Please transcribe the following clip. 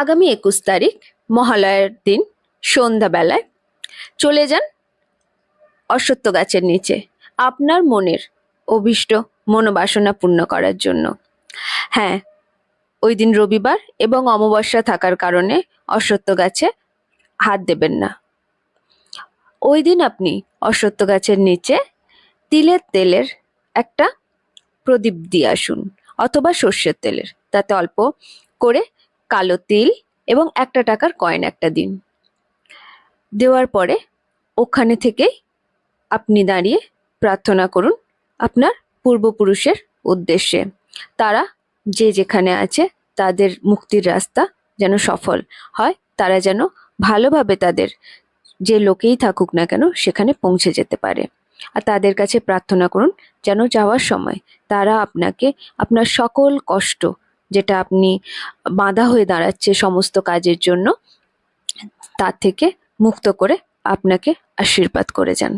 আগামী একুশ তারিখ, মহালয়ার দিন, সন্ধ্যাবেলায়। চলে যান অশ্বত্থ গাছের নিচে, আপনার মনের অভীষ্ট মনোবাসনা পূর্ণ করার জন্য। হ্যাঁ ওই দিন রবিবার এবং অমাবস্যা থাকার কারণে অশ্বত্থ গাছে হাত দেবেন না। ওই দিন আপনি অশ্বত্থ গাছের নিচে তিলের তেলের একটা প্রদীপ দিয়ে আসুন, অথবা সর্ষের তেলের, তাতে অল্প করে কালো তিল এবং একটা টাকার কয়েন একটা দিন। দেওয়ার পরে ওখানে থেকেই আপনি দাঁড়িয়ে প্রার্থনা করুন আপনার পূর্বপুরুষের উদ্দেশ্যে। তারা যে যেখানে আছে তাদের মুক্তির রাস্তা যেন সফল হয়, তারা যেন ভালোভাবে তাদের যে লোকেই থাকুক না কেন সেখানে পৌঁছে যেতে পারে। আর তাদের কাছে প্রার্থনা করুন যেন যাওয়ার সময় তারা আপনাকে, আপনার সকল কষ্ট যেটা আপনি বাঁধা হয়ে দাঁড়াচ্ছে সমস্ত কাজের জন্য, তার থেকে মুক্ত করে আপনাকে আশীর্বাদ করে যান।